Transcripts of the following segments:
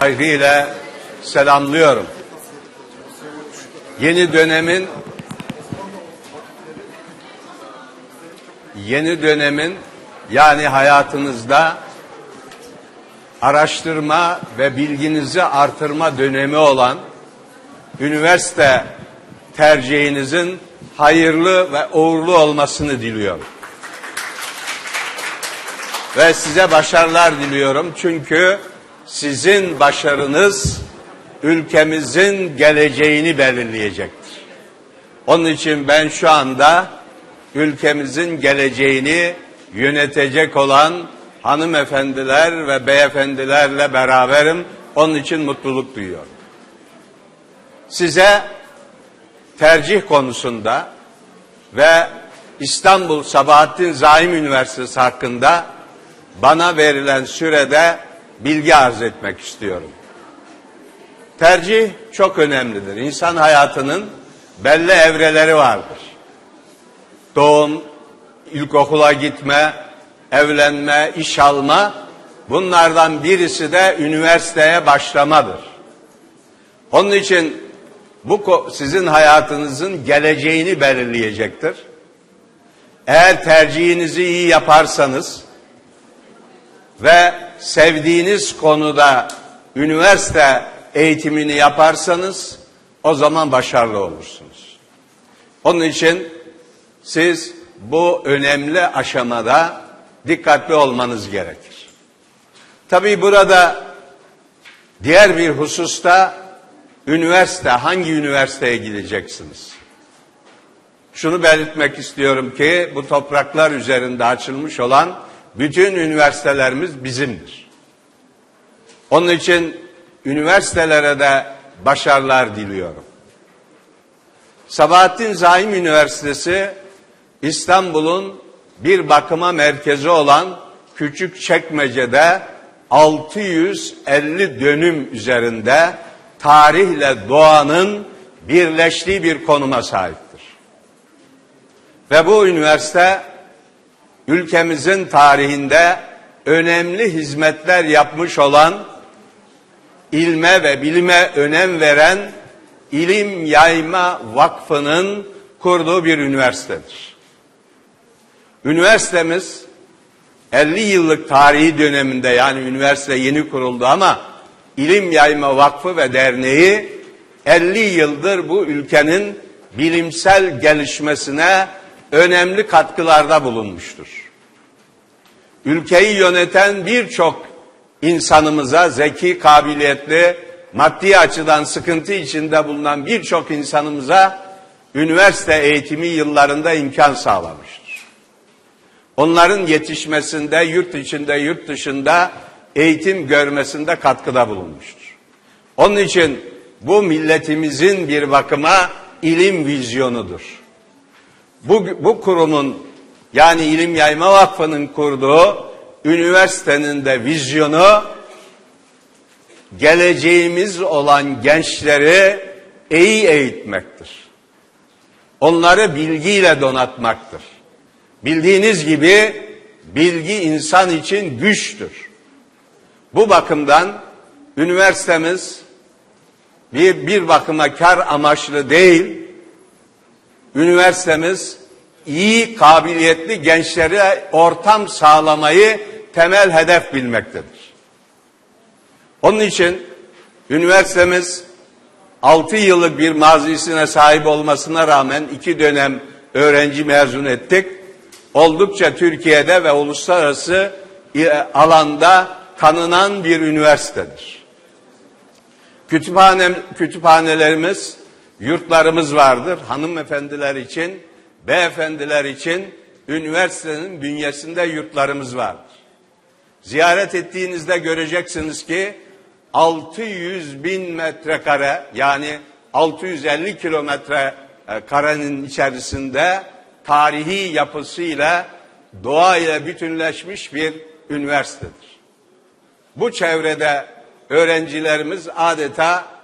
saygıyla selamlıyorum. Yeni dönemin yeni dönemin yani hayatınızda araştırma ve bilginizi artırma dönemi olan üniversite tercihinizin hayırlı ve uğurlu olmasını diliyorum. Ve size başarılar diliyorum çünkü sizin başarınız ülkemizin geleceğini belirleyecektir. Onun için ben şu anda ülkemizin geleceğini yönetecek olan hanımefendiler ve beyefendilerle beraberim. Onun için mutluluk duyuyorum. Size tercih konusunda ve İstanbul Sabahattin Zaim Üniversitesi hakkında bana verilen sürede bilgi arz etmek istiyorum. Tercih çok önemlidir. İnsan hayatının belli evreleri vardır. Doğum, ilkokula gitme, evlenme, iş alma bunlardan birisi de üniversiteye başlamadır. Onun için bu sizin hayatınızın geleceğini belirleyecektir. Eğer tercihinizi iyi yaparsanız ve sevdiğiniz konuda üniversite eğitimini yaparsanız o zaman başarılı olursunuz. Onun için siz bu önemli aşamada dikkatli olmanız gerekir. Tabii burada diğer bir hususta üniversite, hangi üniversiteye gideceksiniz? Şunu belirtmek istiyorum ki bu topraklar üzerinde açılmış olan bütün üniversitelerimiz bizimdir. Onun için üniversitelere de başarılar diliyorum. Sabahattin Zaim Üniversitesi İstanbul'un bir bakıma merkezi olan küçük çekmecede 650 dönüm üzerinde tarihle doğanın birleştiği bir konuma sahiptir. Ve bu üniversite ülkemizin tarihinde önemli hizmetler yapmış olan ilme ve bilime önem veren İlim Yayma Vakfı'nın kurduğu bir üniversitedir. Üniversitemiz 50 yıllık tarihi döneminde yani üniversite yeni kuruldu ama İlim Yayma Vakfı ve Derneği 50 yıldır bu ülkenin bilimsel gelişmesine önemli katkılarda bulunmuştur. Ülkeyi yöneten birçok insanımıza zeki, kabiliyetli, maddi açıdan sıkıntı içinde bulunan birçok insanımıza üniversite eğitimi yıllarında imkan sağlamıştır. Onların yetişmesinde, yurt içinde, yurt dışında eğitim görmesinde katkıda bulunmuştur. Onun için bu milletimizin bir bakıma ilim vizyonudur. Bu, bu kurumun yani İlim Yayma Vakfı'nın kurduğu üniversitenin de vizyonu geleceğimiz olan gençleri iyi eğitmektir. Onları bilgiyle donatmaktır. Bildiğiniz gibi bilgi insan için güçtür. Bu bakımdan üniversitemiz bir, bir bakıma kar amaçlı değil, üniversitemiz iyi kabiliyetli gençlere ortam sağlamayı temel hedef bilmektedir. Onun için üniversitemiz 6 yıllık bir mazisine sahip olmasına rağmen iki dönem öğrenci mezun ettik. Oldukça Türkiye'de ve uluslararası e, alanda tanınan bir üniversitedir. Kütüphane, kütüphanelerimiz, yurtlarımız vardır. Hanımefendiler için, beyefendiler için üniversitenin bünyesinde yurtlarımız vardır. Ziyaret ettiğinizde göreceksiniz ki 600 bin metrekare yani 650 kilometre e, karenin içerisinde tarihi yapısıyla doğa ile bütünleşmiş bir üniversitedir. Bu çevrede öğrencilerimiz adeta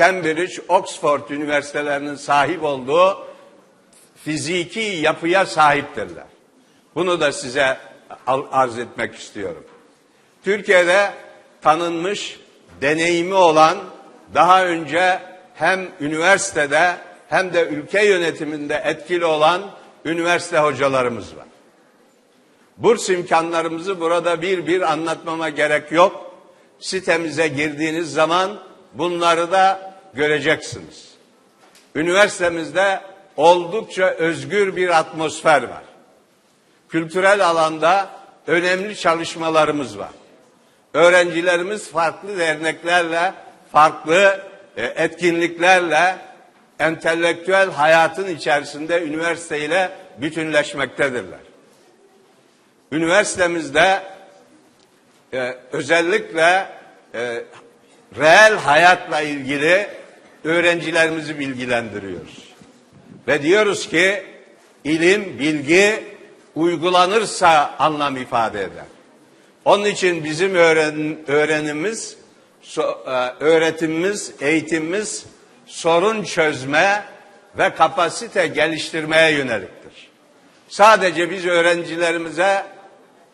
Cambridge, Oxford üniversitelerinin sahip olduğu fiziki yapıya sahiptirler. Bunu da size arz etmek istiyorum. Türkiye'de tanınmış deneyimi olan, daha önce hem üniversitede hem de ülke yönetiminde etkili olan üniversite hocalarımız var. Burs imkanlarımızı burada bir bir anlatmama gerek yok. Sitemize girdiğiniz zaman bunları da göreceksiniz. Üniversitemizde oldukça özgür bir atmosfer var. Kültürel alanda önemli çalışmalarımız var. Öğrencilerimiz farklı derneklerle, farklı e, etkinliklerle entelektüel hayatın içerisinde üniversiteyle bütünleşmektedirler. Üniversitemizde e, özellikle e, reel hayatla ilgili öğrencilerimizi bilgilendiriyoruz. Ve diyoruz ki ilim, bilgi uygulanırsa anlam ifade eder. Onun için bizim öğren, öğrenimiz, e, öğretimimiz, eğitimimiz sorun çözme ve kapasite geliştirmeye yöneliktir. Sadece biz öğrencilerimize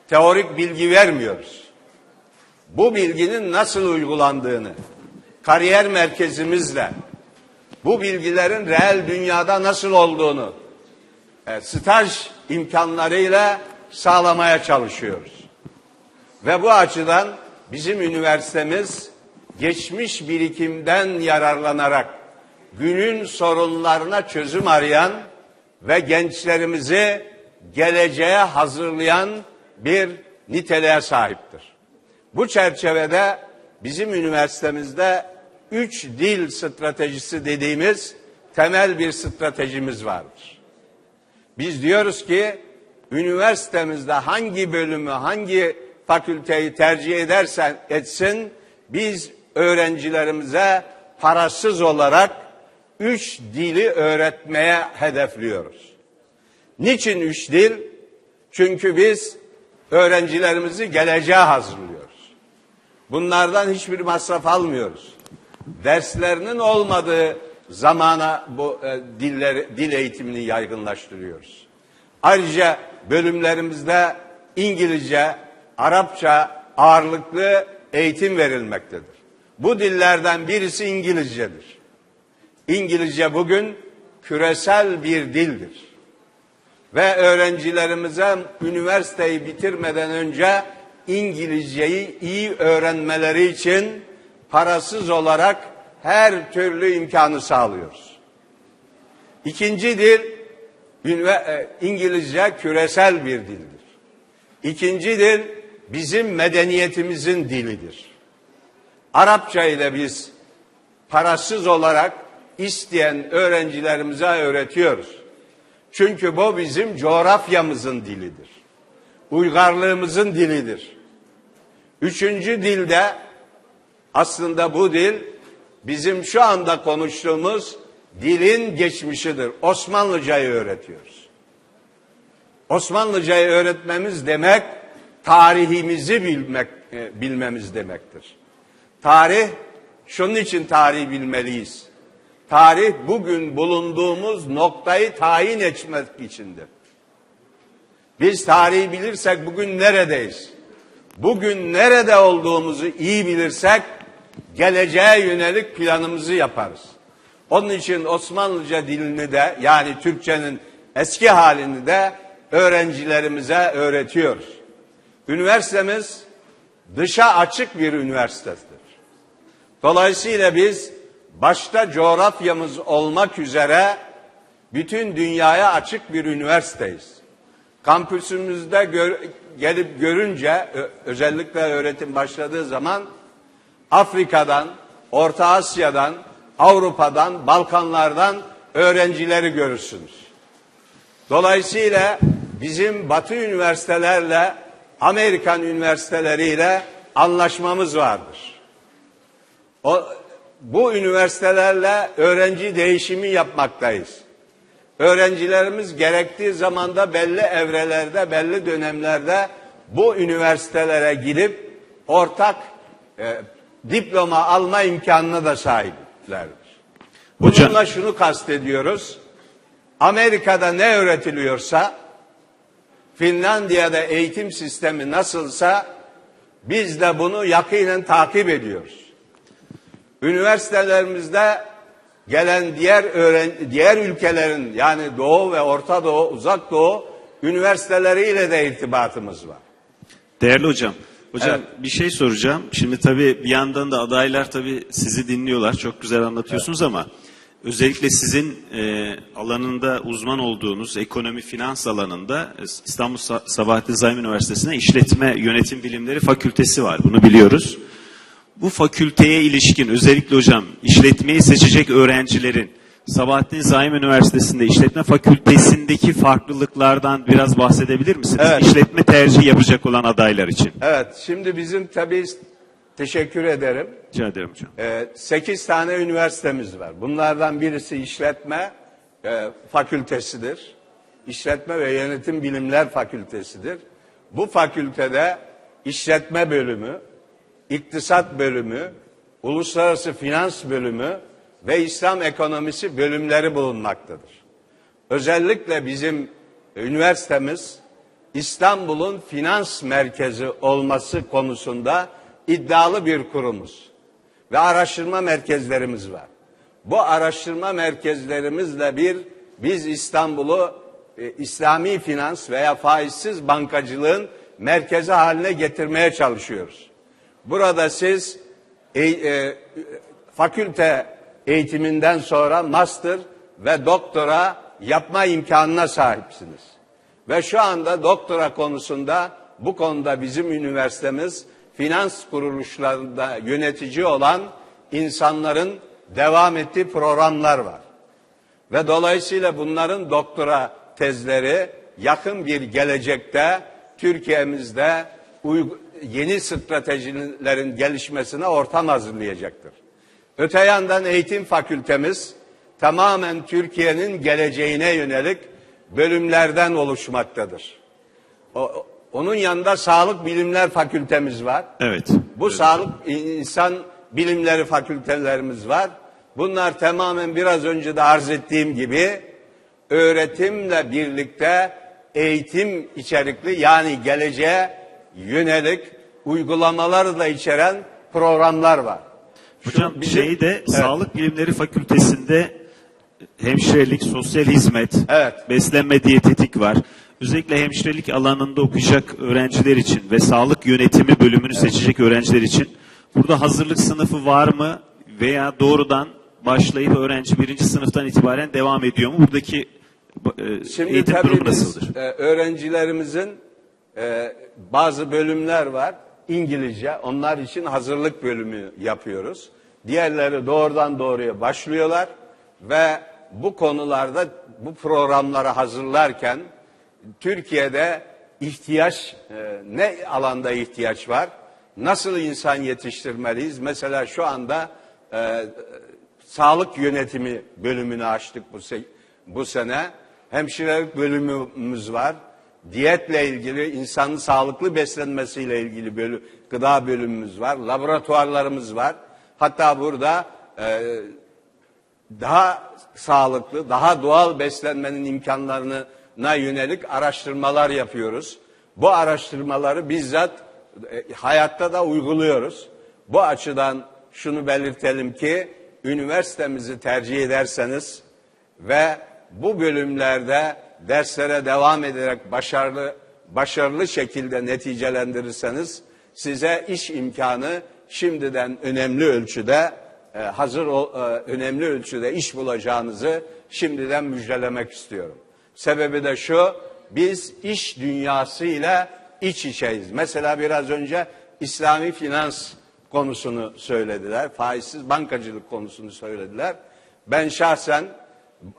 teorik bilgi vermiyoruz. Bu bilginin nasıl uygulandığını kariyer merkezimizle bu bilgilerin reel dünyada nasıl olduğunu e, staj imkanlarıyla sağlamaya çalışıyoruz. Ve bu açıdan bizim üniversitemiz geçmiş birikimden yararlanarak günün sorunlarına çözüm arayan ve gençlerimizi geleceğe hazırlayan bir niteliğe sahiptir. Bu çerçevede bizim üniversitemizde üç dil stratejisi dediğimiz temel bir stratejimiz vardır. Biz diyoruz ki üniversitemizde hangi bölümü, hangi fakülteyi tercih edersen etsin biz öğrencilerimize parasız olarak üç dili öğretmeye hedefliyoruz. Niçin üç dil? Çünkü biz öğrencilerimizi geleceğe hazırlıyoruz. Bunlardan hiçbir masraf almıyoruz. Derslerinin olmadığı zamana bu e, dilleri, dil eğitimini yaygınlaştırıyoruz. Ayrıca bölümlerimizde İngilizce, Arapça ağırlıklı eğitim verilmektedir. Bu dillerden birisi İngilizcedir. İngilizce bugün küresel bir dildir. Ve öğrencilerimize üniversiteyi bitirmeden önce İngilizceyi iyi öğrenmeleri için parasız olarak her türlü imkanı sağlıyoruz. İkinci dil e, İngilizce küresel bir dildir. İkinci dil bizim medeniyetimizin dilidir. Arapça ile biz parasız olarak isteyen öğrencilerimize öğretiyoruz. Çünkü bu bizim coğrafyamızın dilidir. Uygarlığımızın dilidir. Üçüncü dilde aslında bu dil bizim şu anda konuştuğumuz dilin geçmişidir. Osmanlıcayı öğretiyoruz. Osmanlıcayı öğretmemiz demek tarihimizi bilmek e, bilmemiz demektir. Tarih şunun için tarih bilmeliyiz. Tarih bugün bulunduğumuz noktayı tayin etmek içindir. Biz tarihi bilirsek bugün neredeyiz? Bugün nerede olduğumuzu iyi bilirsek geleceğe yönelik planımızı yaparız. Onun için Osmanlıca dilini de yani Türkçenin eski halini de öğrencilerimize öğretiyoruz. Üniversitemiz dışa açık bir üniversitedir. Dolayısıyla biz başta coğrafyamız olmak üzere bütün dünyaya açık bir üniversiteyiz. Kampüsümüzde gör, gelip görünce özellikle öğretim başladığı zaman Afrika'dan, Orta Asya'dan, Avrupa'dan, Balkanlardan öğrencileri görürsünüz. Dolayısıyla bizim Batı üniversitelerle Amerikan üniversiteleriyle anlaşmamız vardır. O, bu üniversitelerle öğrenci değişimi yapmaktayız. Öğrencilerimiz gerektiği zamanda belli evrelerde, belli dönemlerde bu üniversitelere gidip ortak e, diploma alma imkanına da sahiplerdir. Bununla şunu kastediyoruz. Amerika'da ne öğretiliyorsa, Finlandiya'da eğitim sistemi nasılsa biz de bunu yakinen takip ediyoruz. Üniversitelerimizde gelen diğer öğren diğer ülkelerin yani Doğu ve Orta Doğu, Uzak Doğu üniversiteleriyle de irtibatımız var. Değerli hocam, hocam Evet. bir şey soracağım. Şimdi tabii bir yandan da adaylar tabii sizi dinliyorlar. Çok güzel anlatıyorsunuz ama özellikle sizin e, alanında uzman olduğunuz ekonomi finans alanında e, İstanbul Sa- Sabahattin Zaim Üniversitesi'ne işletme yönetim bilimleri fakültesi var. Bunu biliyoruz. Bu fakülteye ilişkin özellikle hocam işletmeyi seçecek öğrencilerin Sabahattin Zaim Üniversitesi'nde işletme fakültesindeki farklılıklardan biraz bahsedebilir misiniz? Evet. İşletme tercihi yapacak olan adaylar için. Evet, şimdi bizim tabii teşekkür ederim. Rica ederim hocam. Ee, 8 tane üniversitemiz var. Bunlardan birisi işletme e, fakültesidir. İşletme ve Yönetim Bilimler Fakültesidir. Bu fakültede işletme bölümü, iktisat bölümü, uluslararası finans bölümü ve İslam ekonomisi bölümleri bulunmaktadır. Özellikle bizim üniversitemiz İstanbul'un finans merkezi olması konusunda iddialı bir kurumuz ve araştırma merkezlerimiz var. Bu araştırma merkezlerimizle bir biz İstanbul'u e, İslami finans veya faizsiz bankacılığın merkezi haline getirmeye çalışıyoruz. Burada siz e, e, fakülte eğitiminden sonra master ve doktora yapma imkanına sahipsiniz. Ve şu anda doktora konusunda bu konuda bizim üniversitemiz finans kuruluşlarında yönetici olan insanların devam ettiği programlar var. Ve dolayısıyla bunların doktora tezleri yakın bir gelecekte Türkiye'mizde yeni stratejilerin gelişmesine ortam hazırlayacaktır. Öte yandan eğitim fakültemiz tamamen Türkiye'nin geleceğine yönelik bölümlerden oluşmaktadır. O- onun yanında sağlık bilimler fakültemiz var. Evet. Bu sağlık insan bilimleri fakültelerimiz var. Bunlar tamamen biraz önce de arz ettiğim gibi öğretimle birlikte eğitim içerikli yani geleceğe yönelik uygulamaları da içeren programlar var. Hocam bizim- şeyde Evet. Sağlık Bilimleri Fakültesi'nde hemşirelik, sosyal hizmet, Evet. beslenme diyetetik var. Özellikle hemşirelik alanında okuyacak öğrenciler için ve sağlık yönetimi bölümünü seçecek öğrenciler için burada hazırlık sınıfı var mı veya doğrudan başlayıp öğrenci birinci sınıftan itibaren devam ediyor mu? Buradaki e, Şimdi eğitim durumu biz nasıldır? e, öğrencilerimizin e, bazı bölümler var İngilizce. Onlar için hazırlık bölümü yapıyoruz. Diğerleri doğrudan doğruya başlıyorlar ve bu konularda bu programları hazırlarken Türkiye'de ihtiyaç e, ne alanda ihtiyaç var? Nasıl insan yetiştirmeliyiz? Mesela şu anda e, sağlık yönetimi bölümünü açtık bu se- bu sene. Hemşirelik bölümümüz var. Diyetle ilgili insanın sağlıklı beslenmesiyle ilgili bölü, gıda bölümümüz var. Laboratuvarlarımız var. Hatta burada e, daha sağlıklı, daha doğal beslenmenin imkanlarına yönelik araştırmalar yapıyoruz. Bu araştırmaları bizzat e, hayatta da uyguluyoruz. Bu açıdan şunu belirtelim ki üniversitemizi tercih ederseniz ve bu bölümlerde derslere devam ederek başarılı başarılı şekilde neticelendirirseniz size iş imkanı şimdiden önemli ölçüde e, hazır e, önemli ölçüde iş bulacağınızı şimdiden müjdelemek istiyorum. Sebebi de şu, biz iş dünyasıyla iç içeyiz. Mesela biraz önce İslami finans konusunu söylediler, faizsiz bankacılık konusunu söylediler. Ben şahsen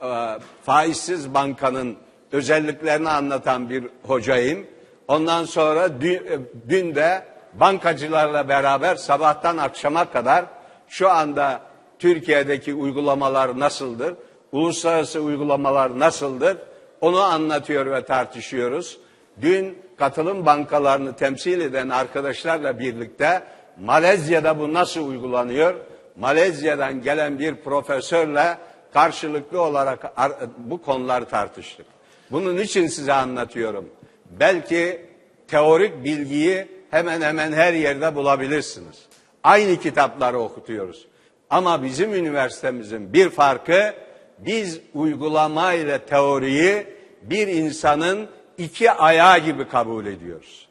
e, faizsiz bankanın özelliklerini anlatan bir hocayım. Ondan sonra dün, e, dün de bankacılarla beraber sabahtan akşama kadar şu anda Türkiye'deki uygulamalar nasıldır? Uluslararası uygulamalar nasıldır? Onu anlatıyor ve tartışıyoruz. Dün katılım bankalarını temsil eden arkadaşlarla birlikte Malezya'da bu nasıl uygulanıyor? Malezya'dan gelen bir profesörle karşılıklı olarak ar- bu konuları tartıştık. Bunun için size anlatıyorum. Belki teorik bilgiyi hemen hemen her yerde bulabilirsiniz. Aynı kitapları okutuyoruz. Ama bizim üniversitemizin bir farkı biz uygulama ile teoriyi bir insanın iki ayağı gibi kabul ediyoruz.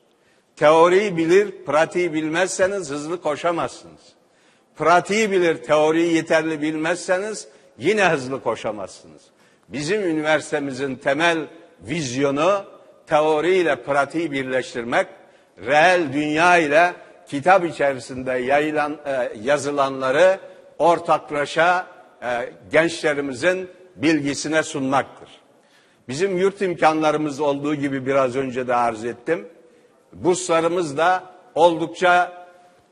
Teoriyi bilir, pratiği bilmezseniz hızlı koşamazsınız. Pratiği bilir, teoriyi yeterli bilmezseniz yine hızlı koşamazsınız. Bizim üniversitemizin temel vizyonu teori ile pratiği birleştirmek, reel dünya ile kitap içerisinde yayılan, e, yazılanları ortaklaşa e, gençlerimizin bilgisine sunmaktır. Bizim yurt imkanlarımız olduğu gibi biraz önce de arz ettim. Burslarımız da oldukça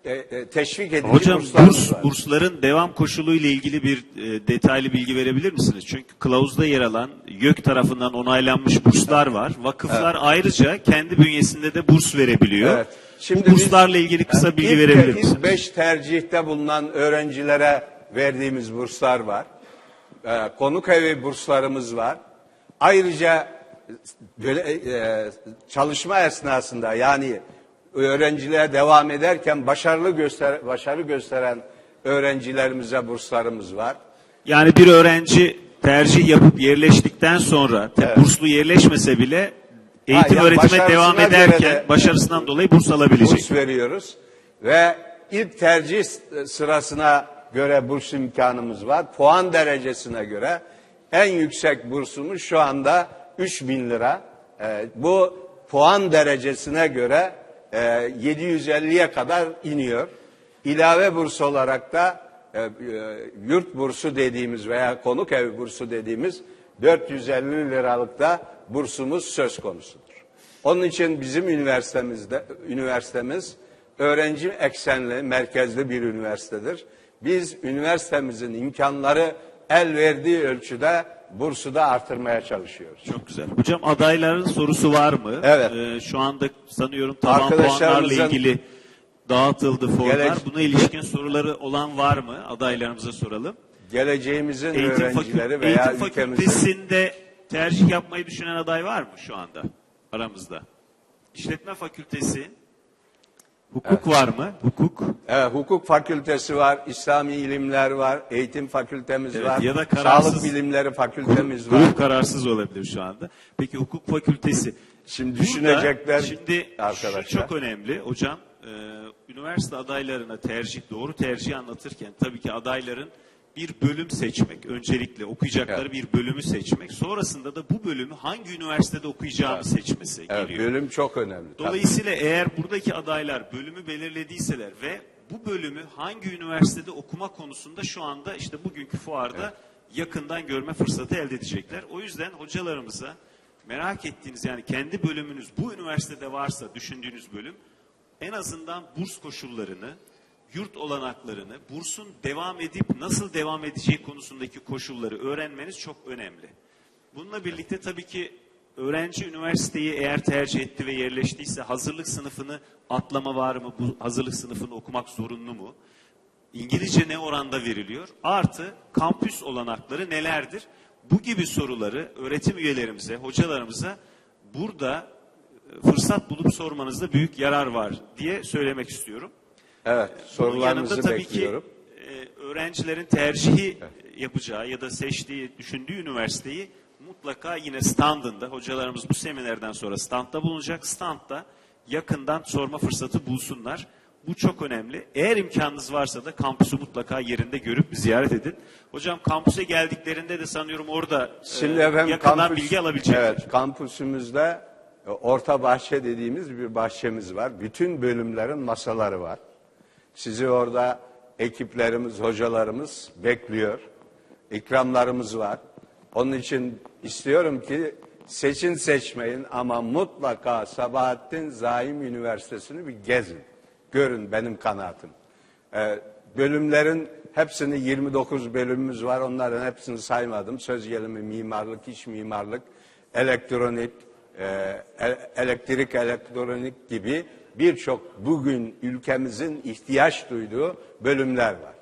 e, e, teşvik edici Hocam burs, var. bursların devam koşulu ile ilgili bir e, detaylı bilgi verebilir misiniz? Çünkü kılavuzda yer alan YÖK tarafından onaylanmış burslar var. Vakıflar ayrıca kendi bünyesinde de burs verebiliyor. Evet. Bu burslarla ilgili kısa Yani bilgi ilk- verebilir ilk misiniz? beş tercihte bulunan öğrencilere verdiğimiz burslar var. Ee, konuk evi burslarımız var. Ayrıca böyle, e, çalışma esnasında yani öğrenciliğe devam ederken başarılı göster başarı gösteren öğrencilerimize burslarımız var. Yani bir öğrenci tercih yapıp yerleştikten sonra te- burslu yerleşmese bile eğitim Ha, ya öğretime devam ederken de- başarısından dolayı burs alabilecek. Burs veriyoruz ve ilk tercih sırasına göre burs imkanımız var. Puan derecesine göre en yüksek bursumuz şu anda 3000 lira. Ee, bu puan derecesine göre e, 750'ye kadar iniyor. İlave burs olarak da e, e, yurt bursu dediğimiz veya konuk evi bursu dediğimiz 450 liralık da bursumuz söz konusudur. Onun için bizim üniversitemizde üniversitemiz öğrenci eksenli, merkezli bir üniversitedir. Biz üniversitemizin imkanları el verdiği ölçüde bursu da artırmaya çalışıyoruz. Çok güzel. Hocam adayların sorusu var mı? Evet. Ee, şu anda sanıyorum taban puanlarla ilgili dağıtıldı formlar. Gele- Buna ilişkin soruları olan var mı? Adaylarımıza soralım. Geleceğimizin Eğitim, öğrencileri veya eğitim fakültesinde tercih yapmayı düşünen aday var mı şu anda aramızda? İşletme fakültesi, hukuk var mı? Hukuk. Evet, hukuk fakültesi var, İslami ilimler var, eğitim fakültemiz Evet, var, ya da kararsız- sağlık bilimleri Grup, fakültemiz var. grup kararsız olabilir şu anda. Peki hukuk fakültesi. Şimdi düşünecekler şimdi arkadaşlar. Şu çok önemli hocam. e, üniversite adaylarına tercih, doğru tercih anlatırken tabii ki adayların bir bölüm seçmek. Öncelikle okuyacakları Evet. bir bölümü seçmek. Sonrasında da bu bölümü hangi üniversitede okuyacağını seçmesi Evet, geliyor. bölüm çok önemli. tabii. Dolayısıyla eğer buradaki adaylar bölümü belirlediyseler ve bu bölümü hangi üniversitede okuma konusunda şu anda işte bugünkü fuarda yakından görme fırsatı elde edecekler. O yüzden hocalarımıza merak ettiğiniz yani kendi bölümünüz bu üniversitede varsa düşündüğünüz bölüm en azından burs koşullarını, yurt olanaklarını, bursun devam edip nasıl devam edeceği konusundaki koşulları öğrenmeniz çok önemli. Bununla birlikte tabii ki öğrenci üniversiteyi eğer tercih etti ve yerleştiyse hazırlık sınıfını atlama var mı? Bu hazırlık sınıfını okumak zorunlu mu? İngilizce ne oranda veriliyor? Artı kampüs olanakları nelerdir? Bu gibi soruları öğretim üyelerimize, hocalarımıza burada e, fırsat bulup sormanızda büyük yarar var diye söylemek istiyorum. Evet, sorularınızı yanında tabii bekliyorum. ki e, öğrencilerin tercihi yapacağı ya da seçtiği, düşündüğü üniversiteyi mutlaka yine standında, hocalarımız bu seminerden sonra standda bulunacak. Standda yakından sorma fırsatı bulsunlar. Bu çok önemli. Eğer imkanınız varsa da kampüsü mutlaka yerinde görüp ziyaret edin. Hocam kampüse geldiklerinde de sanıyorum orada Şimdi e, efendim yakından kampüs- bilgi alabilecekler. Evet, kampüsümüzde e, orta bahçe dediğimiz bir bahçemiz var. Bütün bölümlerin masaları var. Sizi orada ekiplerimiz, hocalarımız bekliyor. İkramlarımız var. Onun için istiyorum ki seçin seçmeyin ama mutlaka Sabahattin Zaim Üniversitesi'ni bir gezin. Görün benim kanaatim. Ee, bölümlerin hepsini 29 bölümümüz var. Onların hepsini saymadım. Söz gelimi mimarlık, iç mimarlık, elektronik, e, e- elektrik, elektronik gibi birçok bugün ülkemizin ihtiyaç duyduğu bölümler var.